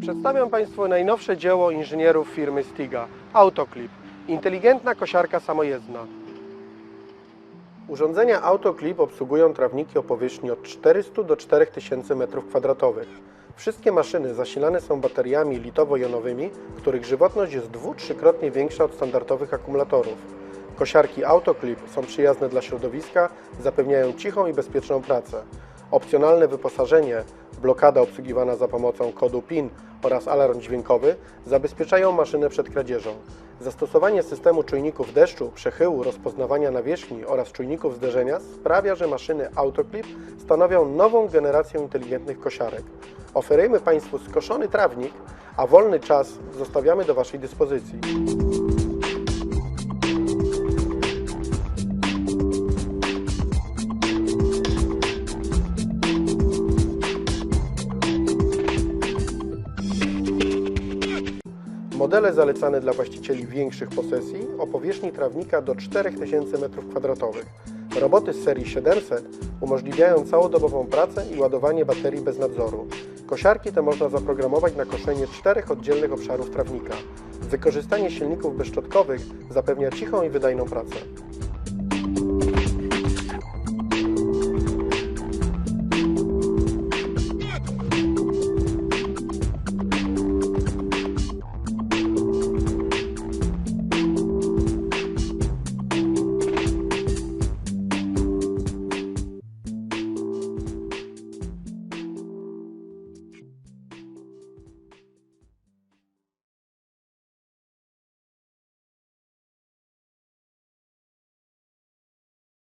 Przedstawiam Państwu najnowsze dzieło inżynierów firmy Stiga Autoclip inteligentna kosiarka samojezdna. Urządzenia Autoclip obsługują trawniki o powierzchni od 400 do 4000 m2. Wszystkie maszyny zasilane są bateriami litowo-jonowymi, których żywotność jest dwu-trzykrotnie większa od standardowych akumulatorów. Kosiarki Autoclip są przyjazne dla środowiska, zapewniają cichą i bezpieczną pracę. Opcjonalne wyposażenie, blokada obsługiwana za pomocą kodu PIN oraz alarm dźwiękowy zabezpieczają maszynę przed kradzieżą. Zastosowanie systemu czujników deszczu, przechyłu, rozpoznawania nawierzchni oraz czujników zderzenia sprawia, że maszyny Autoclip stanowią nową generację inteligentnych kosiarek. Oferujemy Państwu skoszony trawnik, a wolny czas zostawiamy do Waszej dyspozycji. Modele zalecane dla właścicieli większych posesji o powierzchni trawnika do 4000 m2. Roboty z serii 700 umożliwiają całodobową pracę i ładowanie baterii bez nadzoru. Kosiarki te można zaprogramować na koszenie czterech oddzielnych obszarów trawnika. Wykorzystanie silników bezszczotkowych zapewnia cichą i wydajną pracę.